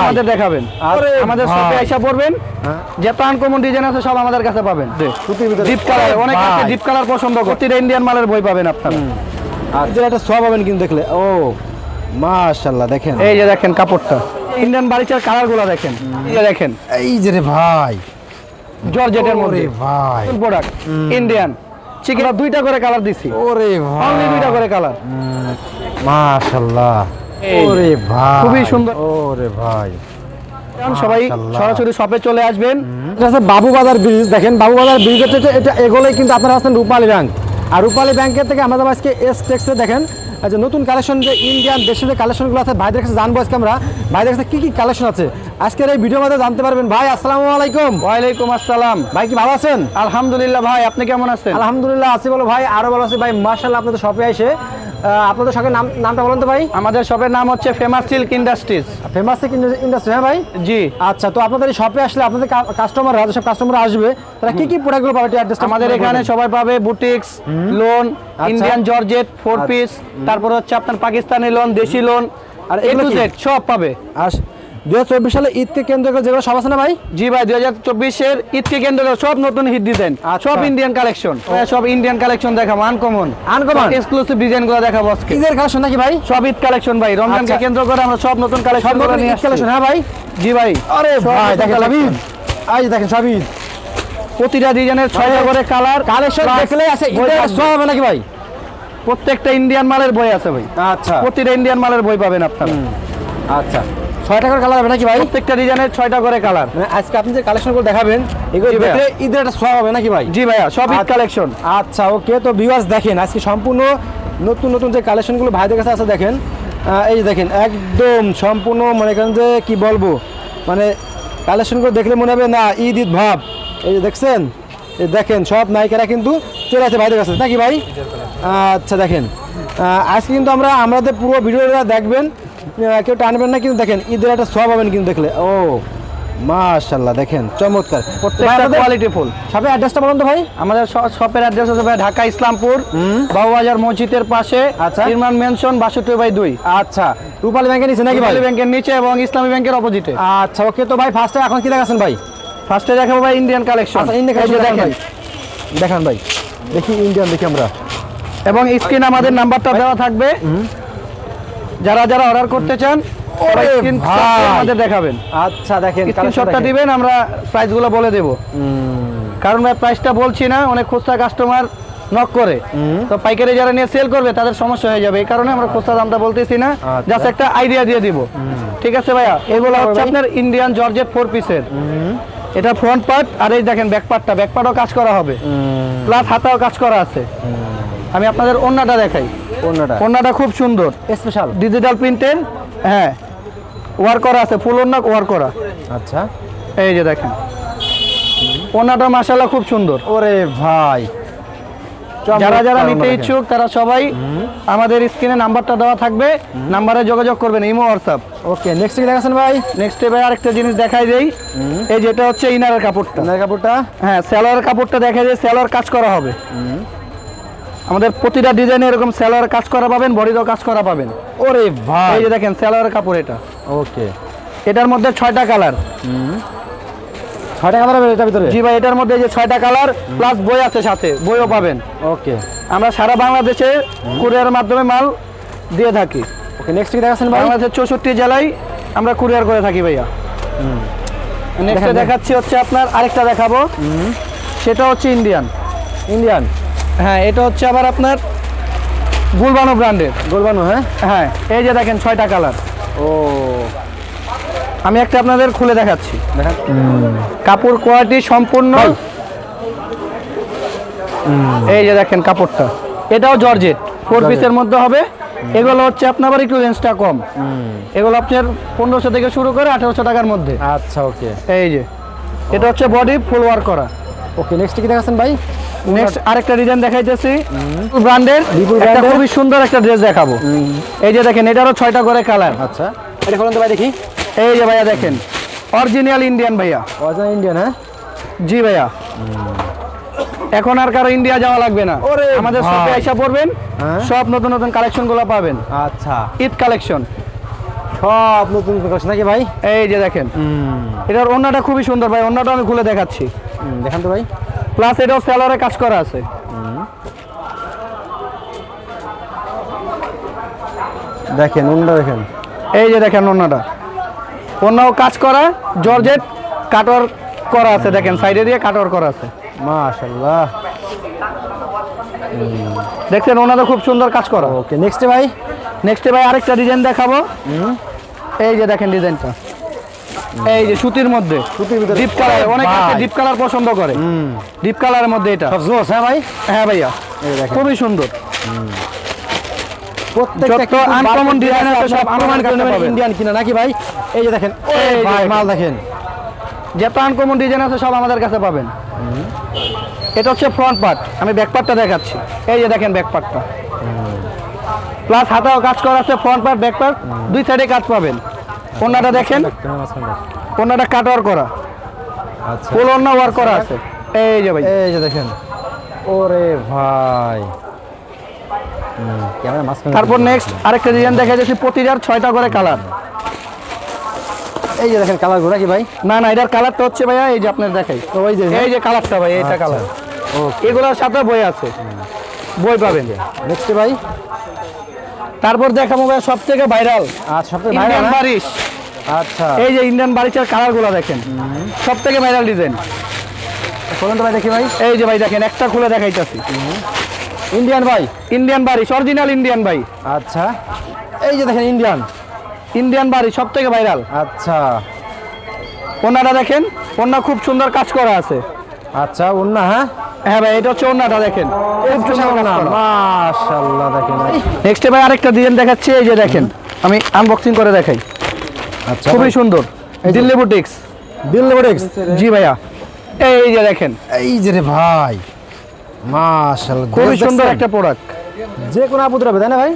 আমাদের দেখাবেন। আর আমাদের। শপে আইসা পড়বেন। হ্যাঁ। ডিজাইন আছে সব আমাদের কাছে পাবেন। ডিপ কালার অনেক আছে ডিপ কালার পছন্দ প্রতিটা ইন্ডিয়ান মালের বই পাবেন আপনারা। একটা কিন্তু দেখলে ও মাশাআল্লাহ দেখেন। এই যে দেখেন কাপড়টা। ইন্ডিয়ান দেখেন। এই যে দেখেন। এই যে রে ভাই। জর্জেটের মধ্যে। ভাই। প্রোডাক্ট ইন্ডিয়ান চিকেন দুইটা করে কালার দিছি। ওরে ভাই দুইটা করে কালার মাশাআল্লাহ। ওরে ভাই খুবই সুন্দর। ওরে ভাই। সবাই সরাসরি শপে চলে আসবেন। এটা হচ্ছে বাবুবাজার ব্রিজ দেখেন বাবুবাজার ব্রিজ হচ্ছে এটা- এটা এগোলেই কিন্তু আপনারা আছেন রূপালী ব্যাংক আর রূপালী ব্যাংকের থেকে আমরা আজকে এস টেক্সে দেখেন যে নতুন কালেকশন যে ইন্ডিয়ান দেশের যে কালেকশনগুলো আছে ভাইদের কাছে জানব আজকে আমরা। ভাইদের কাছে কী কী কালেকশন আছে? আজকের এই ভিডিওর মধ্যে জানতে পারবেন। ভাই আসসালামু আলাইকুম। ওয়ালাইকুম আসসালাম। ভাই কি ভালো আছেন? আলহামদুলিল্লাহ ভাই আপনি কেমন আছেন? আলহামদুলিল্লাহ আছি বলো ভাই আরও ভালো আছি। ভাই মার্শাল্লাহ আপনাদের শপে এসে আহ, আপনাদের সঙ্গে নাম নামটা বলুন তো ভাই। আমাদের শপের নাম হচ্ছে famous silk industries famous silk industry হ্যাঁ ভাই? জি। আচ্ছা তো আপনাদের শপে আসলে আপনাদের কাস্টমাররা যেসব কাস্টমার আসবে তারা কি কি প্রোডাক্টগুলো পাবে? অ্যাড্রেস আমাদের এখানে সবাই পাবে বুটিক্স লোন আচ্ছা। ইন্ডিয়ান জর্জেট ফোর পিস তারপর হচ্ছে আপনার পাকিস্তানি লোন দেশি লোন আর এ টু জেড সব পাবে। আর দু হাজার চব্বিশ সালে ঈদকে কেন্দ্র করে যেগুলো সব আছে না ভাই? জি ভাই দুই হাজার চব্বিশের ঈদকে কেন্দ্র করে সব নতুন হিট ডিজাইন আচ্ছা। সব ইন্ডিয়ান কালেকশন সব ইন্ডিয়ান কালেকশন দেখাবো আনকমন Uncommon? এক্সক্লুসিভ ডিজাইনগুলো দেখাবো ঈদের কালেকশন নাকি ভাই? সব ঈদ কালেকশন ভাই রমজানকে আচ্ছা। কেন্দ্র করে আমরা সব নতুন কালেকশন কালেকশন হ্যাঁ ভাই? জি ভাই। আরে ভাই দেখেন আজ দেখেন সব ঈদ। প্রতিটা ডিজাইনের ছয়টা করে কালার কালেকশন দেখলে আছে ঈদের সব নাকি ভাই? প্রত্যেকটা ইন্ডিয়ান মালের বই আছে ভাই। আচ্ছা। প্রতিটা ইন্ডিয়ান মালের বই পাবেন আপনারা। আচ্ছা। ছয় টাকার কালার হবে নাকি ভাই? প্রত্যেকটা ডিজাইনের ছয়টা করে কালার মানে আজকে আপনি যে কালেকশনগুলো দেখাবেন এগুলো দেখলে ঈদের একটা সব হবে নাকি ভাই? জি ভাইয়া সব ঈদ আচ্ছা। কালেকশন আচ্ছা ওকে তো ভিউয়ার্স দেখেন আজকে সম্পূর্ণ নতুন নতুন যে কালেকশনগুলো ভাইদের কাছে আছে দেখেন। এই যে দেখেন একদম সম্পূর্ণ মনে করেন যে কি বলব? মানে কালেকশনগুলো দেখলে মনে হবে না ঈদ ঈদ ভাব। এই যে দেখছেন? এই দেখেন সব নায়িকারা কিন্তু চলে আসে ভাইদের কাছে নাকি ভাই? আচ্ছা দেখেন। আজকে কিন্তু আমরা আমাদের পুরো ভিডিওটা দেখবেন। কেউ টানবেন না কিন্তু দেখেন ঈদের একটা সব হবেন কিন্তু দেখলে। ও মাশাল্লাহ দেখেন চমৎকার। প্রত্যেকটা কোয়ালিটি ফুল সবাই অ্যাড্রেসটা বলুন তো ভাই। আমাদের শপের অ্যাড্রেস হচ্ছে ভাই ঢাকা ইসলামপুর বাবুবাজার মসজিদের পাশে আচ্ছা। ইরমান মেনশন বাষট্টি বাই দুই। আচ্ছা। রূপালী ব্যাংকের নিচে নাকি ভাই? রূপালী ব্যাংকের নিচে এবং ইসলামী ব্যাংকের অপোজিটে আচ্ছা ওকে তো ভাই ফার্স্টে এখন কি দেখাচ্ছেন ভাই? ফার্স্টে দেখাবো ভাই ইন্ডিয়ান কালেকশন ইন্ডিয়ান দেখেন দেখেন। ভাই। দেখান ভাই। দেখি ইন্ডিয়ান দেখি আমরা। এবং স্ক্রিন আমাদের নাম্বারটা দেওয়া থাকবে। যারা যারা অর্ডার করতে চান আমাদের দেখাবেন। আচ্ছা দেখেন স্ক্রিনশটটা দিবেন আমরা প্রাইসগুলো বলে দেব। কারণ ভাই প্রাইসটা বলছি না অনেক খুচরা কাস্টমার নক করে। তো পাইকারি যারা নিয়ে সেল করবে তাদের সমস্যা হয়ে যাবে। এই কারণে আমরা খুচরা দামটা বলতেছি না আচ্ছা। জাস্ট একটা আইডিয়া দিয়ে দিব। ঠিক আছে ভাইয়া? এগুলো হচ্ছে আপনার ইন্ডিয়ান জর্জেট ফোর পিসের এটা ফ্রন্ট পার্ট আর এই দেখেন ব্যাক পার্টটা ব্যাক পার্টও কাজ করা হবে। প্লাস হাতাও কাজ করা আছে। আমি আপনাদের অন্যটা দেখাই। অন্যটা খুব সুন্দর। স্পেশাল ডিজিটাল প্রিন্টের হ্যাঁ। ওয়ার করা আছে ফুল ওন্না ওয়ার করা? আচ্ছা। এই যে দেখেন। ওনাটা মাসাল্লাহ খুব সুন্দর। ওরে ভাই। যারা যারা নিতে ইচ্ছুক তারা সবাই আমাদের স্ক্রিনে নাম্বারটা দেওয়া থাকবে। নাম্বারে যোগাযোগ করবেন ইমো হোয়াটসঅ্যাপ। ওকে নেক্সট কি দেখাচ্ছেন ভাই? নেক্সট এবার আরেকটা জিনিস দেখাই দেই। এই যেটা হচ্ছে ইনারের কাপড়টা। আপনার কাপড়টা? হ্যাঁ স্যালোয়ার কাপড়টা দেখা যায় স্যালোয়ার কাজ করা হবে। আমাদের প্রতিটা ডিজাইনে এরকম স্যালোয়ার কাজ করা পাবেন বডিরও কাজ করা পাবেন। ওরে ভাই। এই যে দেখেন স্যালোয়ার কাপড় এটা। ওকে। এটার মধ্যে ছয়টা কালার ছয় টাকা দাঁড়াবে এটার ভিতরে? জি ভাই এটার মধ্যে এই যে ছয়টা কালার প্লাস বই আছে সাথে বইও পাবেন। ওকে। আমরা সারা বাংলাদেশে কুরিয়ারের মাধ্যমে মাল দিয়ে থাকি। ওকে নেক্সট কি দেখাচ্ছেন ভাই? বাংলাদেশের চৌষট্টি জেলায় আমরা কুরিয়ার করে থাকি ভাইয়া। নেক্সটে দেখাচ্ছি হচ্ছে আপনার আরেকটা দেখাবো। সেটা হচ্ছে ইন্ডিয়ান ইন্ডিয়ান হ্যাঁ এটা হচ্ছে আবার আপনার গুলবানো ব্র্যান্ডের। গোলবানু হ্যাঁ? হ্যাঁ এই যে দেখেন ছয়টা কালার। ও। আমি একটা আপনাদের খুলে দেখাচ্ছি। দেখেন। কাপড় কোয়ালিটি সম্পূর্ণ। এই যে দেখেন কাপড়টা। এটাও জর্জেট ফোর পিসের মধ্যে হবে। এগুলো হচ্ছে আপনার আবার একটু রেঞ্জটা কম। এগুলো আপনার পনেরোশো থেকে শুরু করে আঠারোশো টাকার মধ্যে। আচ্ছা ওকে। এই যে এটা হচ্ছে বডি ফুল ওয়ার্ক করা। ওকে নেক্সট কি দেখাচ্ছেন ভাই? নেক্সট আরেকটা ডিজাইন দেখাইতেছি। ব্র্যান্ডের বিপুল একটা? খুবই সুন্দর একটা ড্রেস দেখাবো। এই যে দেখেন এটারও ছয়টা করে কালার আচ্ছা। এটা বলুন তো ভাই দেখি। এই যে ভাইয়া দেখেন অরিজিনাল ইন্ডিয়ান ভাইয়া। অরিজিনাল ইন্ডিয়ান হ্যাঁ? জি ভাইয়া। এখন আর কারও ইন্ডিয়া যাওয়া লাগবে না। আমাদের। শপে আইসা পড়বেন হ্যাঁ। সব নতুন নতুন কালেকশনগুলো পাবেন। আচ্ছা। ঈদ কালেকশন সব নতুন নাকি ভাই? এই যে দেখেন। এটার অন্যটা খুবই সুন্দর ভাই অন্যটা আমি খুলে দেখাচ্ছি। দেখান তো ভাই। প্লাস এটাও স্যালারে কাজ করা আছে। দেখেন অন্যটা দেখেন। এই যে দেখেন অন্যটা অন্যও কাজ করা জর্জেট কাটর করা আছে দেখেন সাইডে দিয়ে কাটর করা আছে। মাশাল্লাহ দেখছেন ওনাদের খুব সুন্দর কাজ করা। ওকে নেক্সট ভাই? নেক্সটে ভাই আরেকটা ডিজাইন দেখাবো। এই যে দেখেন ডিজাইনটা এই যে সুতির মধ্যে। সুতির ভিতরে ডিপ কালার অনেক। ডিপ কালার পছন্দ করে। ডিপ কালারের মধ্যে এটা। সব জোস হ্যাঁ ভাই? হ্যাঁ ভাইয়া। খুবই সুন্দর। প্রত্যেকটা যত uncommon সব uncommon ইন্ডিয়ান কিনা নাকি ভাই? এই যে দেখেন এই এই ভাই মাল দেখেন। যত আনকমন ডিজাইন আছে সব আমাদের কাছে পাবেন। এটা হচ্ছে ফ্রন্ট পার্ট আমি ব্যাক পার্টটা দেখাচ্ছি। এই যে দেখেন ব্যাক পার্টটা প্লাস হাতাও কাজ করা আছে ফ্রন্ট পার্ট ব্যাক পার্ট দুই সাইডে কাজ পাবেন। ওনাটা দেখেন? ওনাটা কাট ওয়ার করা? আচ্ছা। ফুল ওনা ওয়ার করা আছে। এই যে ভাই। এই যে দেখেন। ওরে ভাই। তারপর নেক্সট আরেকটা ডিজাইন দেখা যাচ্ছে প্রতিটার ছয়টা করে কালার এই যে দেখেন কালারগুলো কি ভাই? না না এটার কালারটা হচ্ছে ভাইয়া এই যে আপনার দেখাই। তো ওই যে এই যে কালারটা ভাই এইটা আচ্ছা। কালার এগুলোর সাথে বই আছে। বই পাবেন। নেক্সট ভাই। তারপর দেখাবো ভাই সব থেকে ভাইরাল আর সবথেকে ভাই ইন্ডিয়ান বারিশ। আচ্ছা। এই যে ইন্ডিয়ান বারিশের কালারগুলো দেখেন। সব থেকে ভাইরাল ডিজাইন কোন ভাই দেখি ভাই। এই যে ভাই দেখেন একটা খুলে দেখাইতেছি। ইন্ডিয়ান ভাই? ইন্ডিয়ান বারিশ অরিজিনাল ইন্ডিয়ান ভাই। আচ্ছা। এই যে দেখেন ইন্ডিয়ান ইন্ডিয়ান বারিশ সব থেকে ভাইরাল আচ্ছা। ওনাটা দেখেন ওনা খুব সুন্দর কাজ করা আছে। আচ্ছা অন্য হ্যাঁ? হ্যাঁ ভাই এটা হচ্ছে ওনাটা দেখেন। মাশাআল্লাহ দেখেন নেক্সটে ভাই আরেকটা ডিজাইন দেখাচ্ছি এই যে দেখেন আমি আনবক্সিং করে দেখাই। আচ্ছা খুবই সুন্দর। দিল্লি বুটিক্স দিল্লি বুটিক্স জি ভাইয়া। এই যে দেখেন। এই যে রে ভাই। মাশাআল্লাহ খুবই সুন্দর একটা প্রোডাক্ট যে কোনো আপুদের হবে তাই না ভাই?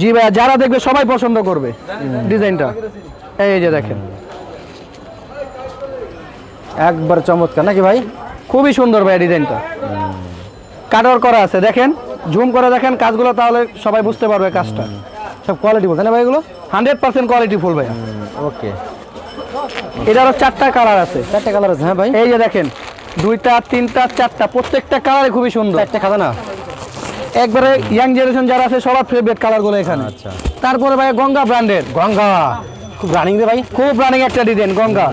জি ভাইয়া যারা দেখবে সবাই পছন্দ করবে ডিজাইনটা। এই যে দেখেন। একবার চমৎকার নাকি ভাই? খুবই সুন্দর ভাই ডিজাইনটা। কাটার করা আছে দেখেন। জুম করে দেখেন কাজগুলো তাহলে সবাই বুঝতে পারবে কাজটা। সব কোয়ালিটি বলতে না ভাই এগুলো? হান্ড্রেড পার্সেন্ট কোয়ালিটি ফুল ভাইয়া। ওকে এটারও চারটা কালার আছে। চারটে কালার আছে হ্যাঁ ভাই। এই যে দেখেন দুইটা তিনটা চারটা প্রত্যেকটা কালারে খুবই সুন্দর। চারটে খাতা না একবারে ইয়াং জেনারেশন যারা আছে সবার ফেভারিট কালারগুলো এখানে। আচ্ছা। তারপরে ভাই গঙ্গা ব্র্যান্ডের গঙ্গা। খুব রানিং রে ভাই। খুব রানিং একটা ডিজাইন গঙ্গা।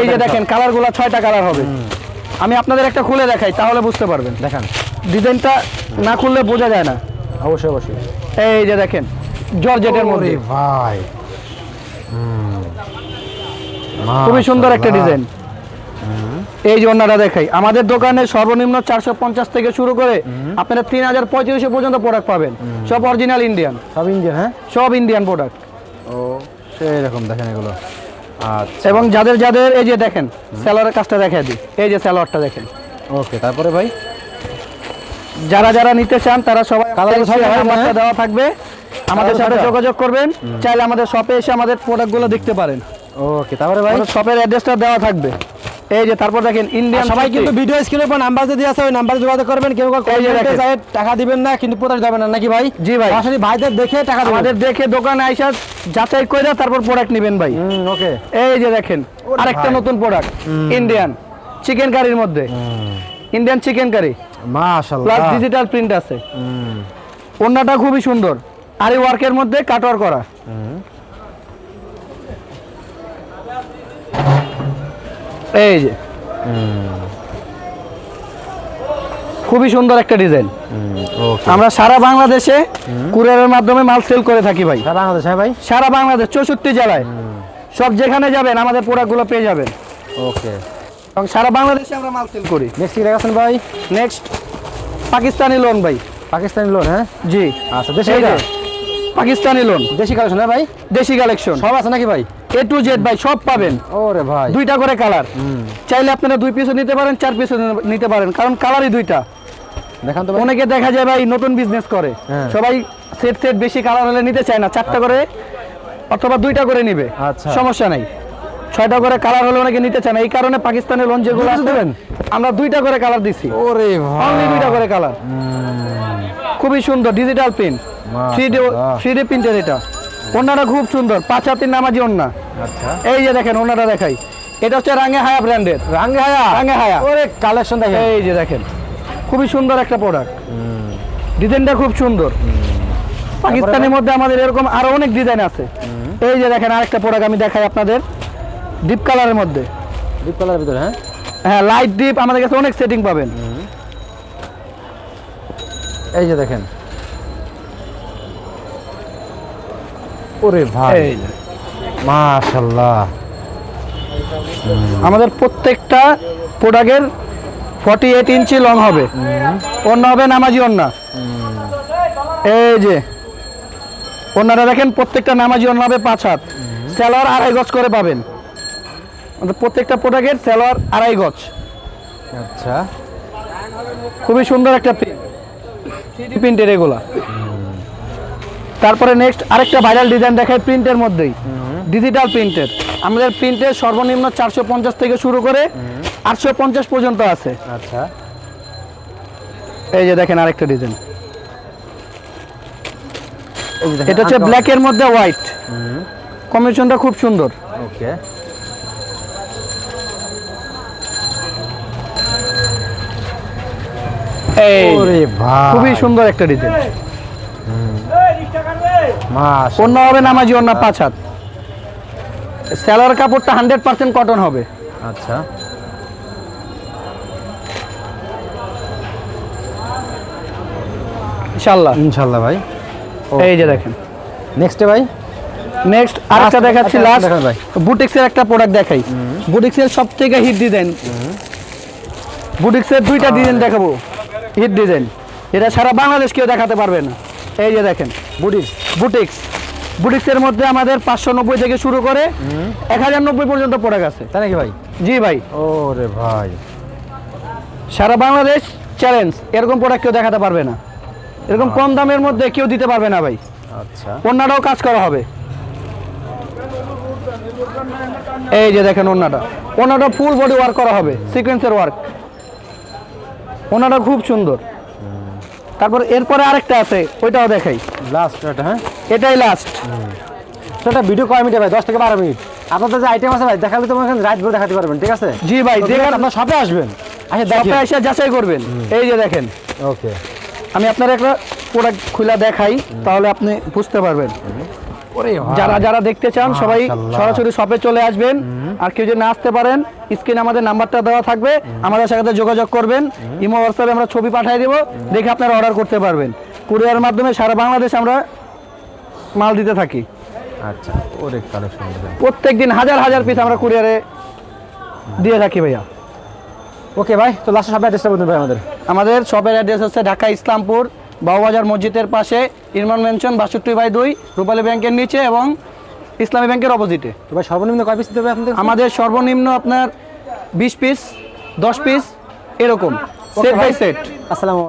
এই যে দেখেন কালারগুলো ছয়টা কালার হবে। আমি আপনাদের একটা খুলে দেখাই তাহলে বুঝতে পারবেন। দেখান। ডিজাইনটা না খুললে বোঝা যায় না। অবশ্যই অবশ্যই। এই যে দেখেন জর্জেটের মধ্যে। ভাই। খুবই সুন্দর একটা ডিজাইন। এই যে অন্যটা দেখাই আমাদের দোকানে সর্বনিম্ন চারশো পঞ্চাশ থেকে শুরু করে আপনারা তিন হাজার পঁয়ত্রিশশো পর্যন্ত প্রোডাক্ট পাবেন। সব অরিজিনাল ইন্ডিয়ান সব ইন্ডিয়ান হ্যাঁ? সব ইন্ডিয়ান প্রোডাক্ট ও সেই রকম দেখেন এগুলো। আচ্ছা। এবং যাদের যাদের এই যে দেখেন স্যালোয়ারের কাজটা দেখা দিই। এই যে স্যালোয়ারটা দেখেন। ওকে তারপরে ভাই? যারা যারা নিতে চান তারা সবাই হয় না? দেওয়া থাকবে। আমাদের সাথে যোগাযোগ করবেন। চাইলে আমাদের শপে এসে আমাদের প্রোডাক্টগুলো দেখতে পারেন। ওকে তারপরে ভাই? শপের অ্যাড্রেসটা দেওয়া থাকবে। এই যে তারপর দেখেন ইন্ডিয়ান সবাই কিন্তু ভিডিও স্ক্রিনের উপর নাম্বার দিয়ে আছে ওই নাম্বারে যোগাযোগ করবেন। কেউ কমেন্টে যায় টাকা দিবেন না কিন্তু প্রতারিত যাবেন না। নাকি ভাই? জি ভাই। সরাসরি ভাইদের দেখে টাকা দিবেন। আমাদের দেখে দোকানে আইসা যাচাই করে তারপর প্রোডাক্ট নেবেন ভাই। ওকে। এই যে দেখেন আরেকটা নতুন প্রোডাক্ট ইন্ডিয়ান চিকেন কারির মধ্যে। ইন্ডিয়ান চিকেন কারি মাশাআল্লাহ। প্লাস ডিজিটাল প্রিন্ট আছে। ওন্নাটা খুবই সুন্দর। আর এই ওয়ার্কের মধ্যে কাটওয়ার করা। এই যে। খুবই সুন্দর একটা ডিজাইন। আমরা সারা বাংলাদেশে কুরিয়ারের মাধ্যমে মাল সেল করে থাকি ভাই। সারা বাংলাদেশ হ্যাঁ ভাই? সারা বাংলাদেশ চৌষট্টি জেলায়। সব যেখানে যাবেন আমাদের প্রোডাক্টগুলো পেয়ে যাবেন। ওকে। এবং সারা বাংলাদেশে আমরা মাল সেল করি। নেক্সট কি দেখাচ্ছেন ভাই? নেক্সট পাকিস্তানি লোন ভাই। পাকিস্তানি লোন হ্যাঁ? জি। আচ্ছা দেশি? পাকিস্তানি লোন দেশি কালেকশন ভাই? দেশি কালেকশন সব আছে নাকি ভাই? এ টু জেড ভাই সব পাবেন। ওরে ভাই। দুইটা করে কালার চাইলে আপনারা দুই পিসও নিতে পারেন চার পিসও নিতে পারেন কারণ কালারই দুইটা। দেখান তো অনেকে দেখা যায় ভাই নতুন বিজনেস করে। হ্যাঁ। সবাই সেট সেট বেশি কালার হলে নিতে চায় না চারটা করে অথবা দুইটা করে নিবে। আচ্ছা। সমস্যা নাই। ছয়টা করে কালার হলে অনেকে নিতে চায় না। এই কারণে পাকিস্তানের লোন যেগুলো দিবেন? আমরা দুইটা করে কালার দিছি। ওরে ভাই দুইটা করে কালার খুবই সুন্দর ডিজিটাল প্রিন্ট থ্রি ডি প্রিন্টের এটা। ওনাটা খুব সুন্দর। পাঁচ হাতের নামাজি ওন্না। আচ্ছা। এই যে দেখেন ওনাটা দেখাই। এটা হচ্ছে রাঙে হায়া ব্র্যান্ডের রাঙ্গে হায়া রাঙে হায়া ওরে কালেকশন দেখেন। এই যে দেখেন খুবই সুন্দর একটা প্রোডাক্ট ডিজাইনটা খুব সুন্দর। পাকিস্তানের মধ্যে আমাদের এরকম আরও অনেক ডিজাইন আছে। এই যে দেখেন আরেকটা প্রোডাক্ট আমি দেখাই আপনাদের। ডিপ কালারের মধ্যে। ডিপ কালারের ভিতরে হ্যাঁ? হ্যাঁ লাইট ডিপ আমাদের কাছে অনেক সেটিং পাবেন। এই যে দেখেন। ওরে ভাই। মাশাল্লাহ। আমাদের প্রত্যেকটা প্রোডাক্টের ফর্টি এইট ইঞ্চি লং হবে অন্য হবে নামাজি অন্য। এই যে। অন্যরা দেখেন প্রত্যেকটা নামাজি অন্য হবে পাঁচ হাত। স্যালোয়ার আড়াই গজ করে পাবেন। প্রত্যেকটা প্রোডাক্টের স্যালোয়ার আড়াই গজ। আচ্ছা। খুবই সুন্দর একটা প্রিন্টের এগুলা। তারপরে নেক্সট আরেকটা ভাইরাল ডিজাইন দেখায় প্রিন্টের মধ্যেই। ডিজিটাল প্রিন্টের আমাদের প্রিন্টের সর্বনিম্ন চারশো পঞ্চাশ থেকে শুরু করে আটশো পঞ্চাশ পর্যন্ত আছে। আচ্ছা। এই যে দেখেন আরেকটা ডিজাইন এটা হচ্ছে ব্ল্যাকের মধ্যে হোয়াইট কম্বিনেশনটা খুব সুন্দর। ওকে এই খুবই সুন্দর একটা ডিজাইন অন্য হবে নামাজি অন্য পাঁচ হাত। স্যালোয়ার কাপড়টা হান্ড্রেড পার্সেন্ট কটন হবে। আচ্ছা। ইনশাল্লাহ ইনশাল্লাহ ভাই। এই যে দেখেন। নেক্সটে ভাই? নেক্সট আরেকটা দেখাচ্ছি আচ্ছা, লাস্ট ভাই। বুটিক্সের একটা প্রোডাক্ট দেখাই। বুটিক্সের সব থেকে হিট ডিজাইন বুটিক্সের দুইটা ডিজাইন দেখাবো। হিট ডিজাইন এটা সারা বাংলাদেশ কেউ দেখাতে পারবে না। এই যে দেখেন বুটিক্স বুটিক্স। বুটিক্সের মধ্যে আমাদের পাঁচশো নব্বই থেকে শুরু করে এক হাজার নব্বই পর্যন্ত প্রোডাক্ট আছে তাই নাকি ভাই? জি ভাই। ওরে ভাই। সারা বাংলাদেশ চ্যালেঞ্জ এরকম প্রোডাক্ট কেউ দেখাতে পারবে না। এরকম কম দামের মধ্যে কেউ দিতে পারবে না ভাই। আচ্ছা। অন্যটাও কাজ করা হবে। এই যে দেখেন অন্যটা অন্যটা ফুল বডি ওয়ার্ক করা হবে। সিকোয়েন্সের ওয়ার্ক অন্যটা খুব সুন্দর। তারপর এরপরে আরেকটা আছে ওইটাও দেখাই। লাস্ট এটা হ্যাঁ? এটাই লাস্ট সেটা ভিডিও কয় মিনিট ভাই? দশ থেকে বারো মিনিট। আপনাদের যে আইটেম আছে ভাই দেখালে তো এখানে রাত ভরে দেখাতে পারবেন ঠিক আছে? জি ভাই দেখেন। আপনার সাথে আসবেন। আচ্ছা শপে এসে যাচাই করবেন। এই যে দেখেন। ওকে আমি আপনার একটা প্রোডাক্ট খুলে দেখাই তাহলে আপনি বুঝতে পারবেন। যারা যারা দেখতে চান সবাই সরাসরি শপে চলে আসবেন। আর কেউ যদি না আসতে পারেন স্ক্রিনে আমাদের নাম্বারটা দেওয়া থাকবে। আমাদের সাথে যোগাযোগ করবেন। ইমো হোয়াটসঅ্যাপে আমরা ছবি পাঠিয়ে দেবো। দেখে আপনারা অর্ডার করতে পারবেন। কুরিয়ার মাধ্যমে সারা বাংলাদেশ আমরা মাল দিতে থাকি। আচ্ছা প্রত্যেক দিন হাজার হাজার পিস আমরা কুরিয়ারে দিয়ে থাকি ভাইয়া। ওকে ভাই তো লাস্টে সব অ্যাড্রেসটা বলুন ভাই আমাদের। আমাদের শপের অ্যাড্রেস হচ্ছে ঢাকা ইসলামপুর বাবুবাজার মসজিদের পাশে ইরমান মেনশন বাষট্টি বাই দুই রূপালী ব্যাংকের নিচে এবং ইসলামী ব্যাংকের অপোজিটে। তো ভাই সর্বনিম্ন কয় পিস দিতে হবে আপনাদের? আমাদের সর্বনিম্ন আপনার বিশ পিস দশ পিস এরকম সেট বাই সেট আসসালামু